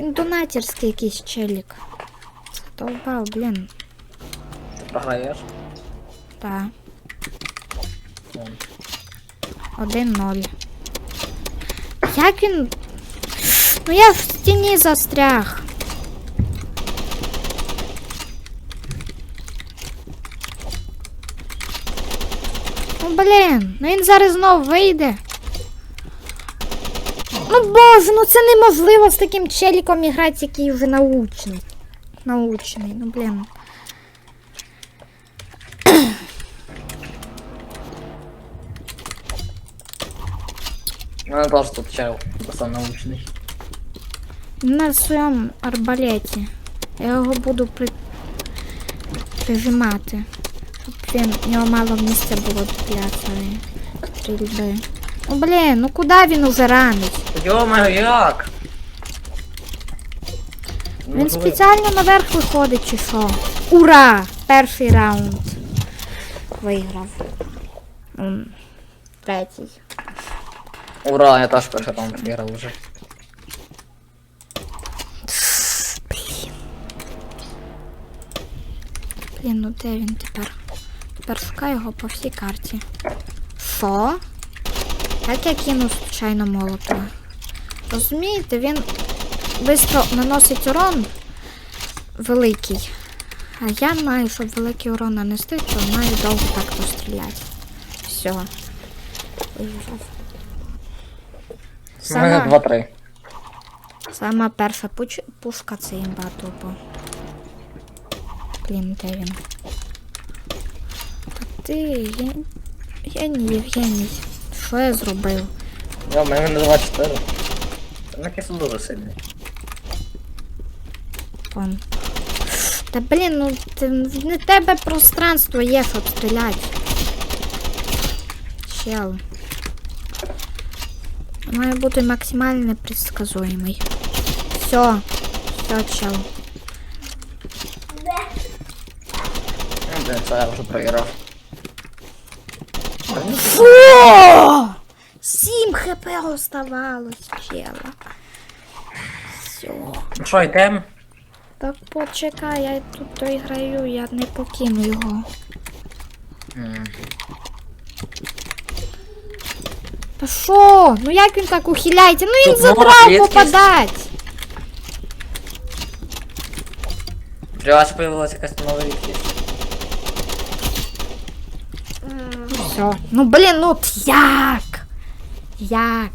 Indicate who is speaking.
Speaker 1: Він донатерський якийсь челік. Задовбав, блін.
Speaker 2: Програєш?
Speaker 1: Так. Один ноль. Як він. Ну я в стіні застряг. Ну блін, ну він зараз знов вийде. Ну боже, ну це неможливо з таким челіком іграти, який вже научний. Научний, ну блін.
Speaker 2: У мене теж тут чел, просто научний.
Speaker 1: На своєму арбалеті. Я його буду при... прижимати. Щоб він в нього мало місця було для цієї стрільби. Ну блін, ну куди він уже ранить?
Speaker 2: Йо-моє, як? Ну,
Speaker 1: Він спеціально наверх виходить чи що? Ура! Перший раунд. Виграв. М, Третій.
Speaker 2: Ура, я теж перший раунд виграв уже.
Speaker 1: Блін, ну де він тепер? Тепер шукаю його по всій карті. Що? Як я кину случайно молотова? Розумієте, він швидко наносить урон великий. А я маю, щоб великий урон нанести, то маю довго так постріляти. Все.
Speaker 2: У мене
Speaker 1: Сама,
Speaker 2: 2-3.
Speaker 1: сама перша пуч, пушка це імба тупо. Блін, де він? Та ти, я, я Євгеній. Що я зробив?
Speaker 2: Йо, у мене 2-4. На кису дуже сильний.
Speaker 1: Вон. Та блін, ну ти, не тебе пространство є, щоб стріляти. Чел. Має бути максимально непредсказуємий. Все. Все, чел.
Speaker 2: Ну, блін, це я вже програв.
Speaker 1: Фу! 7 хп оставалось, чела. Все.
Speaker 2: Ну що, йдемо?
Speaker 1: Так почекай, я тут доіграю, я не покину його.
Speaker 2: М.
Speaker 1: Та що? Ну як він так ухиляється? Ну він
Speaker 2: Тут рідкість.
Speaker 1: попадать.
Speaker 2: Для вас появилася якась нова рідкість.
Speaker 1: Все. Ну блін, ну от як? Як?